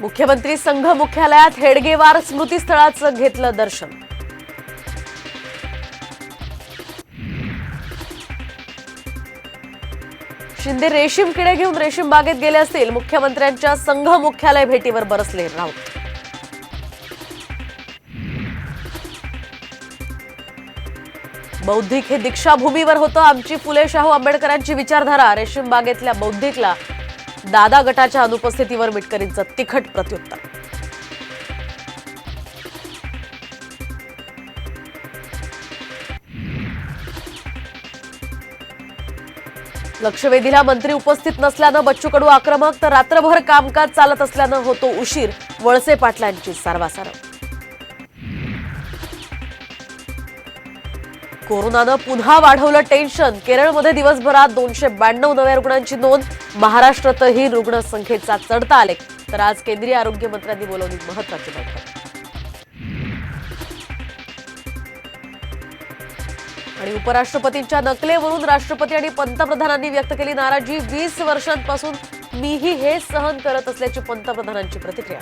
मुख्यमंत्री संघ मुख्यालयात हेडगेवार स्मृतीस्थळाचं घेतलं दर्शन. शिंदे रेशीम किडे घेऊन रेशीम बागेत गेले असतील मुख्यमंत्र्यांच्या संघ मुख्यालय भेटीवर बरसले राऊत. बौद्धिक हे दीक्षाभूमीवर होतं आमची फुले शाहू आंबेडकरांची विचारधारा रेशीम बागेतल्या बौद्धिकला दादा गटाच्या अनुपस्थितीवर मिटकरींचं तिखट प्रत्युत्तर. लक्षवेधीला मंत्री उपस्थित नसल्यानं बच्चू कडू आक्रमक तर रात्रभर कामकाज चालत असल्यानं होतो उशीर वळसे पाटलांची सारवासारव कोरोनानं पुन्हा वाढवलं टेन्शन. केरळमध्ये दिवसभरात दोनशे ब्याण्णव नव्या रुग्णांची नोंद. महाराष्ट्रातही रुग्णसंख्येचा चढता आले तर आज केंद्रीय आरोग्य मंत्र्यांनी बोलवली महत्वाची बैठक. आणि उपराष्ट्रपतींच्या नकलेवरून राष्ट्रपती आणि पंतप्रधानांनी व्यक्त केली नाराजी. वीस वर्षांपासून मीही हे सहन करत असल्याची पंतप्रधानांची प्रतिक्रिया.